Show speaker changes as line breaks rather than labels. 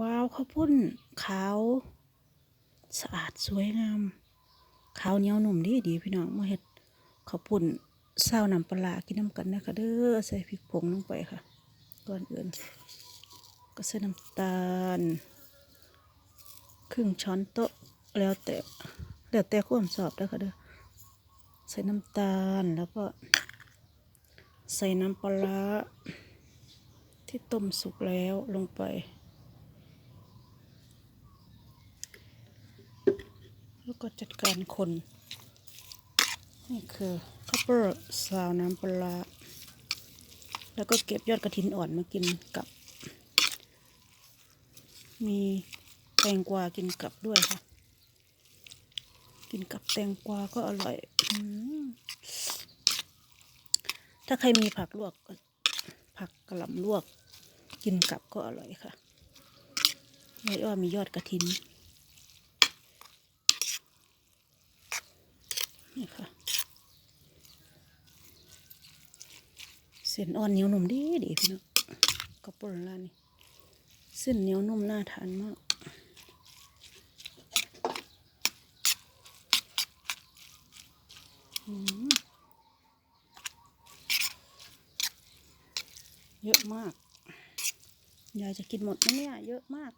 ว้าวข้าวปุ้นขาวสะอาดสวยงามขาวเหนียวหนุ่มดีดีพี่น้องมาเฮ็ดข้าวปุ้นเศร้าน้ำปลาร้ากินน้ำกันนะคะเด้อใส่พริกผงลงไปค่ะก่อนอื่น ก็ใส่น้ำตาล ครึ่งช้อนโต๊ะแล้วแต่แล้วแต่ความชอบเด้ค่ะเด้อใส่น้ำตาลแล้วก็ ใส่น้ำปลาที่ต้มสุกแล้วลงไป แล้วก็จัดการคน นี่คือข้าวเปอร์ซาวน้ำปลา แล้วก็เก็บยอดกระถินอ่อนมากินกับ มีแตงกวากินกับด้วยค่ะ กินกับแตงกวาก็อร่อยอถ้าใครมีผักลวกผักกระหล่ำลวก กินกับก็อร่อยค่ะไม่ว่ามียอดกระถิน นี่ค่ะเส้นอ่อนเหนียวนุ่มดีดีพี่น้องกระปุกร้านนี้เส้นเหนียวนุ่มน่าทานมากเยอะมาก ยายจะกินหมดไหมเนี่ย เยอะมาก